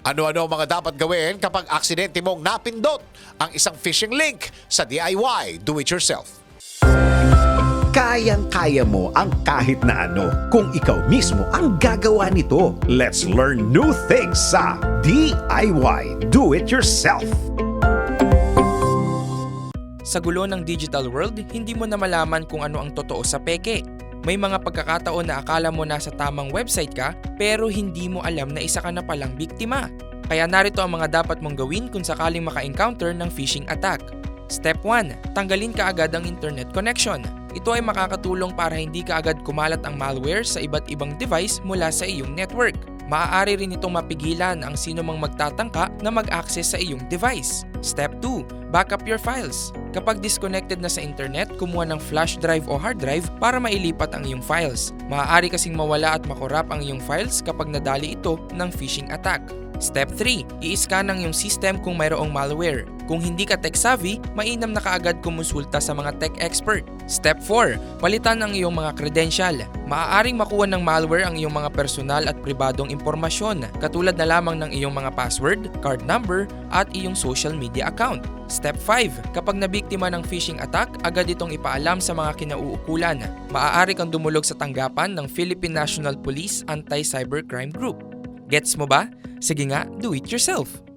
Ano-ano mga dapat gawin kapag aksidente mong napindot ang isang phishing link sa DIY Do It Yourself? Kayang-kaya mo ang kahit na ano kung ikaw mismo ang gagawa nito. Let's learn new things sa DIY Do It Yourself. Sa gulo ng digital world, hindi mo na malaman kung ano ang totoo sa peke. May mga pagkakataon na akala mo nasa tamang website ka, pero hindi mo alam na isa ka na palang biktima. Kaya narito ang mga dapat mong gawin kung sakaling maka-encounter ng phishing attack. Step 1. Tanggalin ka agad ang internet connection. Ito ay makakatulong para hindi ka agad kumalat ang malware sa iba't ibang device mula sa iyong network. Maaari rin itong mapigilan ang sino mang magtatangka na mag-access sa iyong device. Step 2. Backup your files. Kapag disconnected na sa internet, kumuha ng flash drive o hard drive para mailipat ang iyong files. Maaari kasing mawala at makorap ang iyong files kapag nadali ito ng phishing attack. Step 3. I-scan ang iyong system kung mayroong malware. Kung hindi ka tech savvy, mainam na kaagad kumonsulta sa mga tech expert. Step 4. Palitan ang iyong mga credential. Maaaring makuha ng malware ang iyong mga personal at pribadong impormasyon, katulad na lamang ng iyong mga password, card number, at iyong social media account. Step 5. Kapag nabiktima ng phishing attack, agad itong ipaalam sa mga kinauukulan. Maaari kang dumulog sa tanggapan ng Philippine National Police Anti-Cybercrime Group. Gets mo ba? Sige nga, do it yourself!